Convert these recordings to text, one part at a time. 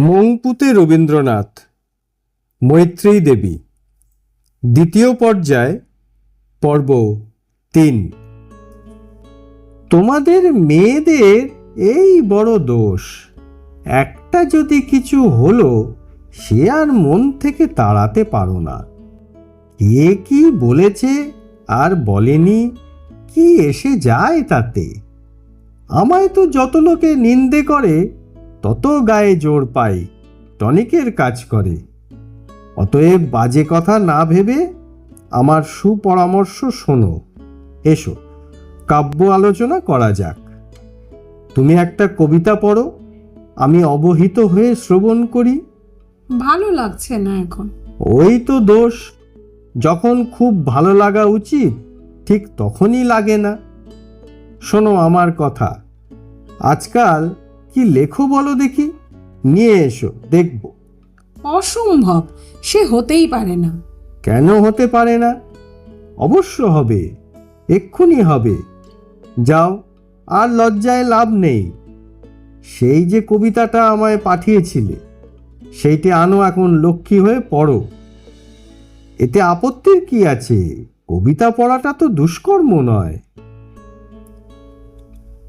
মংপুতে রবীন্দ্রনাথ, মৈত্রেয়ী দেবী। দ্বিতীয় পর্যায়, পর্ব তিন। তোমাদের মেয়েদের এই বড় দোষ। একটা যদি কিছু হলো, সে আর মন থেকে তাড়াতে পারো না। কে কি বলেছে আর বলেনি, কি এসে যায় তাতে? আমায় তো যত লোকে নিন্দে করে তত গায়ে জোর পাই টনিকের কাজ করে। অতএব বাজে কথা না ভেবে আমার সুপরামর্শ শোনো। এসো কাব্য আলোচনা করা যাক। তুমি একটা কবিতা পড়ো আমি অবহিত হয়ে শ্রবণ করি। ভালো লাগছে না এখন। ওই তো দোষ যখন খুব ভালো লাগা উচিত ঠিক তখনই লাগে না। শোনো আমার কথা আজকাল কি লেখো বলো দেখি? নিয়ে এসো দেখব। অসম্ভব সে হতেই পারে না। কেন হতে পারে না? অবশ্য হবে এক্ষুনি হবে। যাও আর লজ্জায় লাভ নেই। সেই যে কবিতাটা আমায় পাঠিয়েছিলে সেইটি আনো এখন লক্ষ্মী হয়ে পড়ো। এতে আপত্তির কি আছে? কবিতা পড়াটা তো দুষ্কর্ম নয়।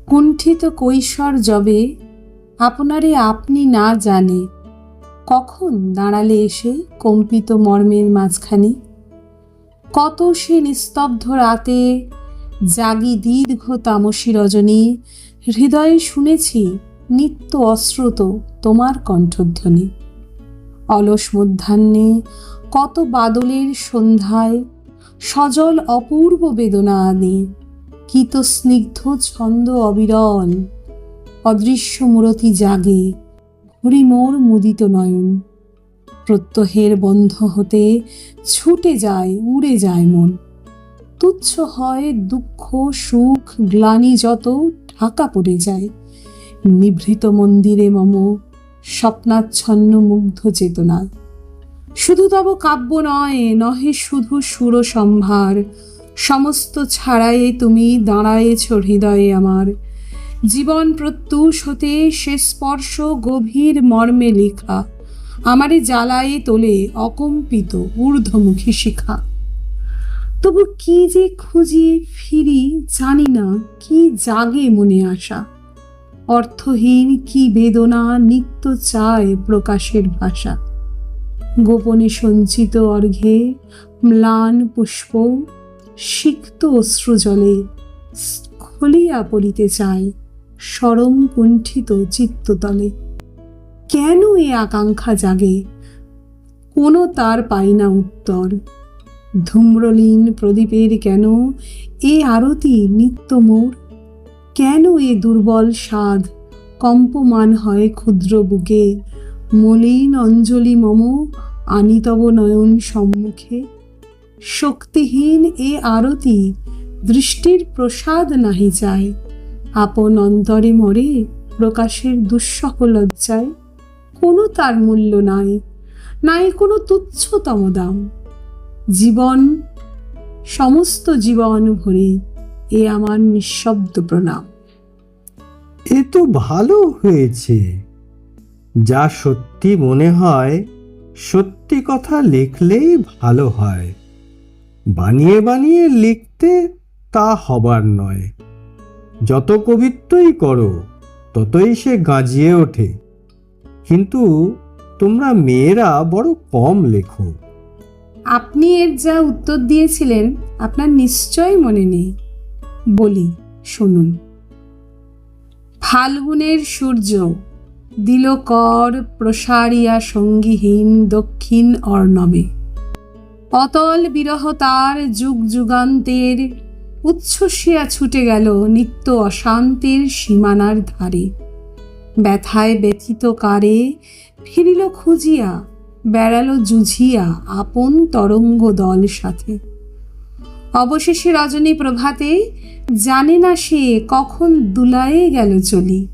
কুণ্ঠিত কৈশোর যবে আপনারে আপনি না জানে, কখন দাঁড়ালে এসে কম্পিত মর্মের মাঝখানে? কত সে নিস্তব্ধ রাতে জাগি দীর্ঘ তামসী রজনী, হৃদয়ে শুনেছি নিত্য অশ্রুত তোমার কণ্ঠধ্বনি। অলস মধ্যাহ্নে কত বাদলের সন্ধ্যায়, সজল অপূর্ব বেদনা আনে কিত স্নিগ্ধ ছন্দ অবিরল অদৃশ্য মূরতি জাগে, ঘুরি মোর মুদিত নয়ন। প্রত্যহের বন্ধ হতে ছুটে যায়, উড়ে যায় মন। তুচ্ছ হয় দুঃখ, সুখ, গ্লানি যত ঢাকা পড়ে যায়। নিভৃত মন্দিরে মম স্বপ্নাচ্ছন্ন মুগ্ধ চেতনা। শুধু তব কাব্য নয়, নহে শুধু সুর সম্ভার। সমস্ত ছাড়ায়ে তুমি দাঁড়ায়েছ হৃদয়ে আমার। জীবন প্রত্যুষ হতে সে স্পর্শ গভীর মর্মে লেখা। আমারে জ্বালায়ে তোলে অকম্পিত ঊর্ধ্বমুখী শিখা। তবু কি যে খুঁজি ফিরি জানি না, কি জাগে মনে আসা অর্থহীন কি বেদনা নিত্য চায় প্রকাশের ভাষা। গোপনে সঞ্চিত অর্ঘে ম্লান পুষ্প, সিক্ত অশ্রুজলে স্খলিয়া পড়িতে চায়। সরম কুণ্ঠিত চিত্ততলে। কেন এ আকাঙ্ক্ষা জাগে? কোনো তার পাই না উত্তর। ধূম্রলীন প্রদীপের কেন এ আরতি নিত্য মোর? কেন এ দুর্বল স্বাদ কম্পমান হয় ক্ষুদ্র বুকে? মলিন অঞ্জলি মম আনিতব নয়ন সম্মুখে? শক্তিহীন এ আরতি দৃষ্টির প্রসাদ নাহি যায় আপন অন্তরে মরে প্রকাশের দুঃসহ লজ্জায় কোনো তার মূল্য নাই নাই কোনো তুচ্ছতম দাম। জীবন, সমস্ত জীবন ভরে এ আমার নিঃশব্দ প্রণাম। এ তো ভালো হয়েছে। যা সত্যি মনে হয়, সত্যি কথা লিখলেই ভালো হয়। বানিয়ে বানিয়ে লিখতে তা হবার নয়। যত কবিত্বই করো, ততই সে গাঁজিয়ে ওঠে। কিন্তু তোমরা মেয়েরা বড় কম লেখো। আপনি এর যা উত্তর দিয়েছিলেন, আপনার নিশ্চয় মনে নেই। বলি, শুনুন। ফাল্গুনের সূর্য, দিল কর প্রসারিয়া সঙ্গীহীন দক্ষিণ অর্ণবে। অতল বিরহ তার যুগ যুগান্তের উচ্ছ্বসিয়া ছুটে গেল নিত্য অশান্তির সীমানার ধারে। ব্যথায় ব্যথিত কারে ফিরিল খুঁজিয়া, বেড়ালো জুঝিয়া আপন তরঙ্গ দল সাথে। অবশেষে রজনী প্রভাতে জানে না সে কখন দুলায়ে গেল চলি।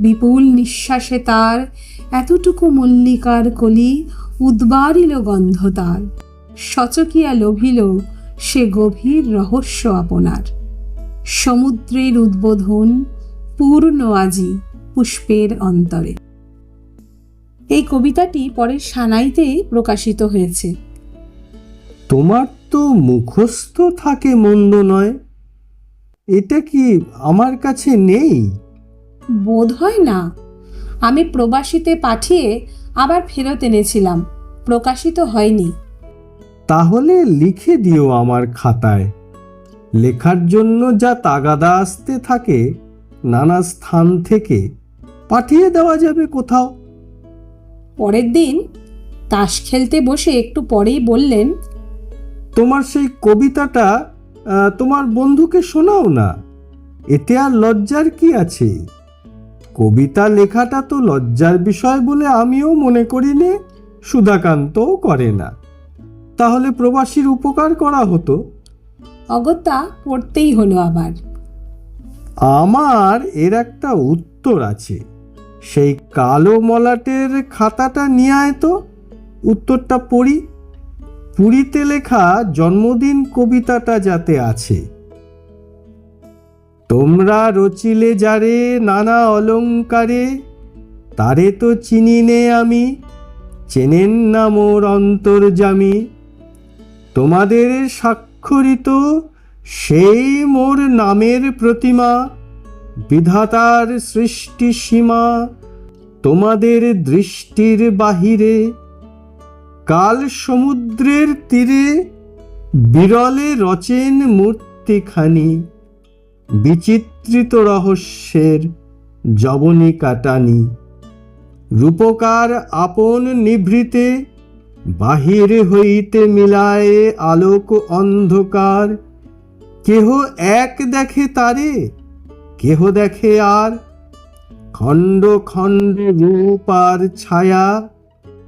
বিপুল নিঃশ্বাসে তার এতটুকু মল্লিকার কলি উদ্বারিল গন্ধ তার। সচকিয়া লোভিল সে গভীর রহস্য আপনার। সমুদ্রের উদ্বোধন পূর্ণ আজি পুষ্পের অন্তরে। এই কবিতাটি পরে সানাইতে প্রকাশিত হয়েছে। তোমার তো মুখস্থ থাকে মন্দ নয়। এটা কি আমার কাছে নেই? বোধ হয় না। আমি প্রবাসীতে পাঠিয়ে আবার ফেরত এনেছিলাম। প্রকাশিত হয়নি। তাহলে লিখে দিও আমার খাতায়। লেখার জন্য যা তাগাদা আসতে থাকে নানা স্থান থেকে পাঠিয়ে দেওয়া যাবে কোথাও। পরের দিন তাস খেলতে বসে একটু পরেই বললেন তোমার সেই কবিতাটা তোমার বন্ধুকে শোনাও না এতে আর লজ্জার কি আছে? কবিতা লেখাটা তো লজ্জার বিষয় বলে আমিও মনে করি নে সুধাকান্তও করে না। তাহলে প্রবাসীর উপকার করা হতো? অগত্যা পড়তেই হলো আবার। আমার এর একটা উত্তর আছে। সেই কালো মলাটের খাতাটা নিয়ে আয় তো। উত্তরটা পড়ি। পুরীতে লেখা জন্মদিন কবিতাটা যাতে আছে। তোমরা রচিলে যারে নানা অলঙ্কারে তারে তো চিনি নে আমি। চেনেন না মোর অন্তর্জামী। তোমাদের স্বাক্ষরিত সেই মোর নামের প্রতিমা, বিধাতার সৃষ্টি সীমা তোমাদের দৃষ্টির বাহিরে। কাল সমুদ্রের তীরে বিরলে রচেন মূর্তিখানি, বিচিত্রিত রহস্যের জবনী কাটানি। রূপকার আপন নিভৃতে বাহির হইতে মিলায়ে আলোক অন্ধকার। কেহ এক দেখে তারে, কেহ দেখে আর। খণ্ড খণ্ড রূপ আর ছায়া,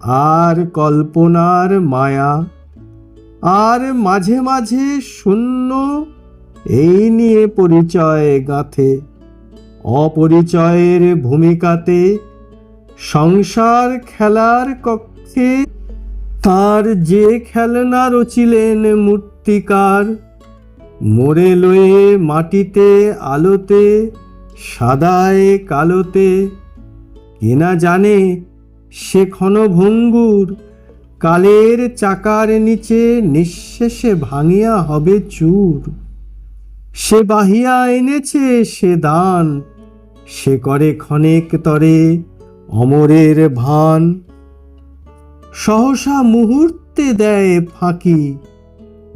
আর কল্পনার মায়া। আর মাঝে মাঝে শূন্য, এই নিয়ে পরিচয় গাঁথে। অপরিচয়ের ভূমিকাতে সংসার খেলার কক্ষে তার যে খেলনা রচিলেন মূর্তিকার মোড়ে লয়ে মাটিতে, আলোতে, সাদায় কালোতে কেনা জানে সে ক্ষণভঙ্গুর কালের চাকার নিচে নিঃশেষে ভাঙিয়া হবে চুর। সে বাহিয়া এনেছে সে দান, সে করে ক্ষণেক তরে অমরের ভান। সহসা মুহূর্তে দেয় ফাঁকি,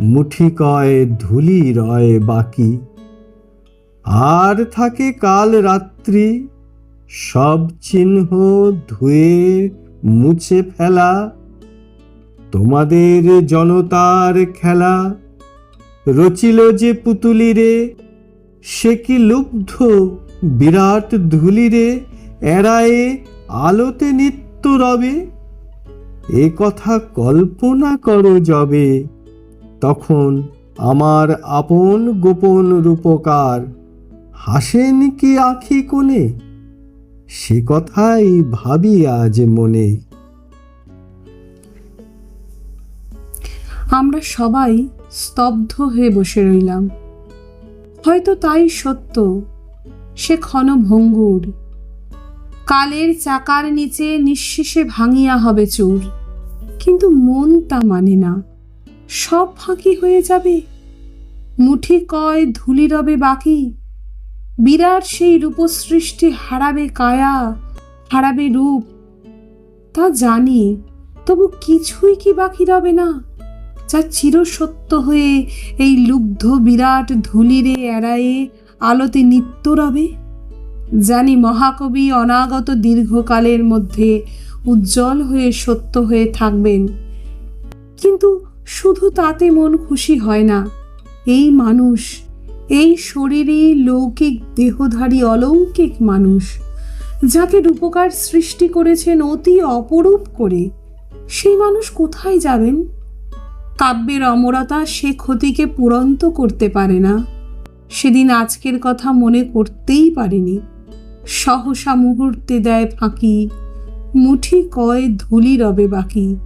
মুঠি কয় ধুলি রয় বাকি। আর থাকে কাল রাত্রি, সব চিহ্ন ধুয়ে মুছে ফেলা। তোমাদের জনতার খেলা, রচিল যে পুতুলিরে, সে কি লুব্ধ বিরাট ধুলিরে, এড়ায়ে আলোতে নিত্য রবে এ কথা কল্পনা করো যবে। তখন আমার আপন গোপন রূপকার হাসেন কি আখি কোণে? সে কথাই ভাবি আজ মনে। আমরা সবাই স্তব্ধ হয়ে বসে রইলাম। হয়তো তাই সত্য, সে ক্ষণভঙ্গুর কালের চাকার নিচে নিঃশেষে ভাঙিয়া হবে চুর। কিন্তু মন তা মানে না। সব ফাঁকি হয়ে যাবে। মুঠি কয় ধুলি রবে বাকি। বিরাট সেই রূপসৃষ্টি হারাবে কায়া, হারাবে রূপ। তা জানি, তবু কিছুই কি বাকি রবে না। যা চিরসত্য হয়ে এই লুব্ধ বিরাট ধুলিরে এড়ায়ে আলোতে নিত্য রবে। জানি মহাকবি অনাগত দীর্ঘকালের মধ্যে উজ্জ্বল হয়ে সত্য হয়ে থাকবেন। কিন্তু শুধু তাতে মন খুশি হয় না। এই মানুষ, এই শরীরে লৌকিক, দেহধারী, অলৌকিক মানুষ, যাকে রূপকার সৃষ্টি করেছেন অতি অপরূপ করে। সেই মানুষ কোথায় যাবেন? কাব্যের অমরতা সে ক্ষতিকে পুরন্ত করতে পারে না। সেদিন আজকের কথা মনে করতেই পারেনি। সহসা মুহূর্তে দেয় ফাঁকি মুঠি কয় ধুলি রবে বাকি।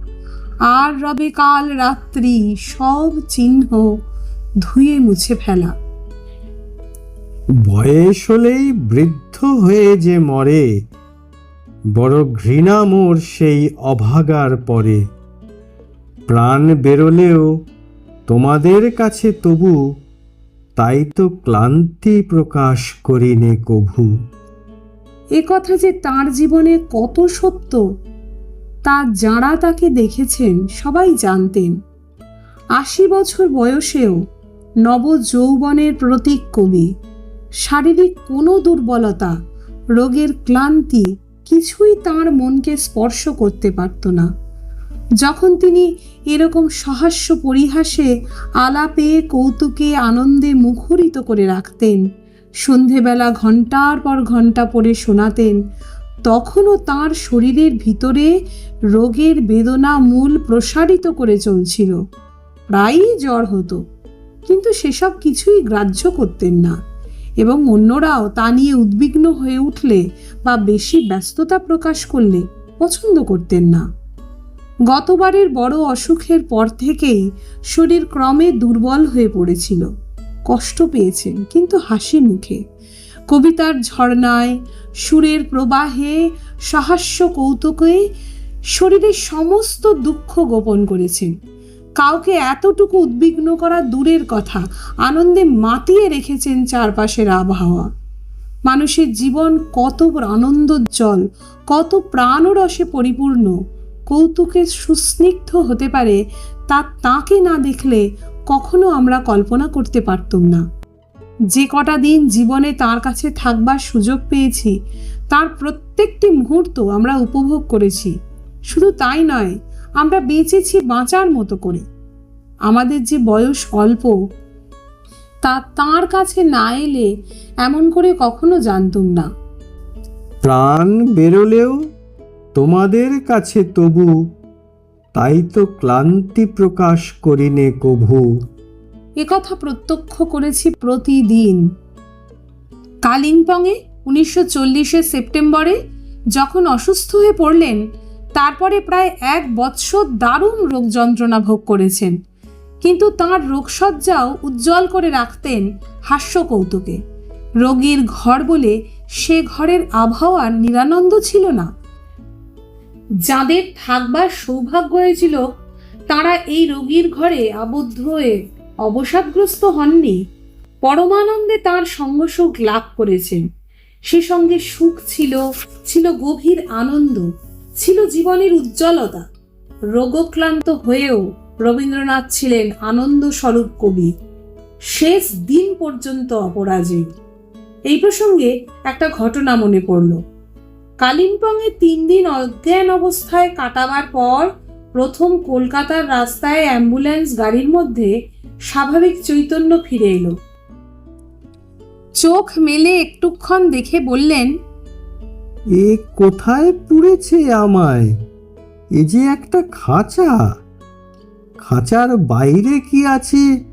আর রবে কাল রাত্রি সব চিহ্ন ধুয়ে মুছে ফেলা। বয়স হলেই বৃদ্ধ হয়ে যে মরে, বড় ঘৃণা মোর সেই অভাগার পরে। প্রাণ বেরোলেও তোমাদের কাছে তবু, তাই তো ক্লান্তি প্রকাশ করিনে কভু। এ কথা যে তার জীবনে কত সত্য, তা যাঁরা তাকে দেখেছেন সবাই জানতেন। আশি বছর বয়সেও নব যৌবনের প্রতীক কবি। শারীরিক কোনো দুর্বলতা, রোগের ক্লান্তি কিছুই তার মনকে স্পর্শ করতে পারত না। যখন তিনি এরকম সহাস্য পরিহাসে আলাপে কৌতুকে আনন্দে মুখরিত করে রাখতেন সন্ধেবেলা ঘণ্টার পর ঘণ্টা পরে শোনাতেন, তখনও তার শরীরের ভিতরে রোগের বেদনা মূল প্রসারিত করে চলছিল। প্রায়ই জ্বর হতো, কিন্তু সেসব কিছুই গ্রাহ্য করতেন না এবং অন্যরাও তা নিয়ে উদ্বিগ্ন হয়ে উঠলে বা বেশি ব্যস্ততা প্রকাশ করলে পছন্দ করতেন না। গতবারের বড় অসুখের পর থেকেই শরীর ক্রমে দুর্বল হয়ে পড়েছিল। কষ্ট পেয়েছেন, কিন্তু হাসি মুখে। কবিতার ঝর্ণায়, সুরের প্রবাহে, সহাস্য কৌতুকে শরীরের সমস্ত দুঃখ গোপন করেছেন। কাউকে এতটুকু উদ্বিগ্ন করা দূরের কথা, আনন্দে মাতিয়ে রেখেছেন চারপাশের আবহাওয়া। মানুষের জীবন কত আনন্দোজ্জ্বল, কত প্রাণরসে পরিপূর্ণ। কৌতুকে সুস্নিগ্ধ হতে পারে, তা তাকে না দেখলে কখনো আমরা কল্পনা করতে পারতুম না। যে কটা দিন জীবনে তার কাছে থাকবার সুযোগ পেয়েছি, তার প্রত্যেকটি মুহূর্ত আমরা উপভোগ করেছি। শুধু তাই নয়, আমরা বেঁচেছি বাঁচার মতো করে। আমাদের যে বয়স অল্প, তা তার কাছে না এলে এমন করে কখনো জানতুম না। প্রাণ বেরোলেও তোমাদের কাছে তবু তাই তো ক্লান্তি প্রকাশ করিনে কভু। একথা প্রত্যক্ষ করেছি প্রতিদিন। কালিম্পংয়ে উনিশশো চল্লিশের সেপ্টেম্বরে যখন অসুস্থ হয়ে পড়লেন, তারপরে প্রায় এক বৎসর দারুণ রোগ যন্ত্রণা ভোগ করেছেন। কিন্তু তাঁর রোগসজ্জাও উজ্জ্বল করে রাখতেন হাস্য কৌতুকে রোগীর ঘর বলে সে ঘরের আবহাওয়ার নিরানন্দ ছিল না। যাদের থাকবার সৌভাগ্য হয়েছিল, তারা এই রোগীর ঘরে আবদ্ধ হয়ে অবসাদগ্রস্ত হননি। পরমানন্দে তার সঙ্গসুখ লাভ করেছেন সে সঙ্গে সুখ ছিল ছিল গভীর আনন্দ, ছিল জীবনের উজ্জ্বলতা। রোগক্লান্ত হয়েও রবীন্দ্রনাথ ছিলেন আনন্দ স্বরূপ কবি। শেষ দিন পর্যন্ত অপরাজেয়। এই প্রসঙ্গে একটা ঘটনা মনে পড়ল। কালিম্পংয়ে তিন দিন অজ্ঞান অবস্থায় কাটাবার পর প্রথম কলকাতার রাস্তায় অ্যাম্বুলেন্স গাড়ির মধ্যে স্বাভাবিক চৈতন্য ফিরে এলো। চোখ মেলে একটুক্ষণ দেখে বললেন এ কোথায় পুড়েছে আমায়? এ যে একটা খাঁচা। খাঁচার বাইরে কি আছে?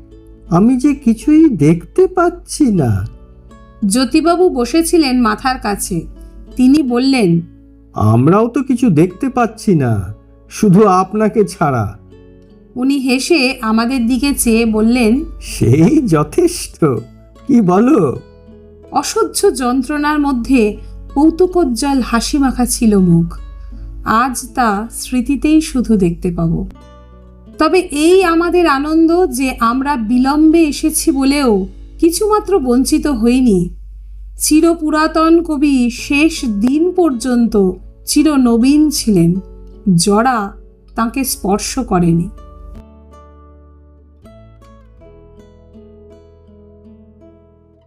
আমি যে কিছুই দেখতে পাচ্ছি না। জ্যোতিবাবু বসেছিলেন মাথার কাছে। তিনি বললেন আমরাও তো কিছু দেখতে পাচ্ছি না শুধু আপনাকে ছাড়া। উনি হেসে আমাদের দিকে চেয়ে বললেন সেই যথেষ্ট কি বলো? অসহ্য যন্ত্রণার মধ্যে কৌতুকোজ্জ্বল হাসি মাখা ছিল মুখ। আজ তা স্মৃতিতেই শুধু দেখতে পাবো। তবে এই আমাদের আনন্দ যে আমরা বিলম্বে এসেছি বলেও কিছুমাত্র বঞ্চিত হইনি। চিরপুরাতন কবি শেষ দিন পর্যন্ত চিরনবীন ছিলেন। জরা তাকে স্পর্শ করেনি।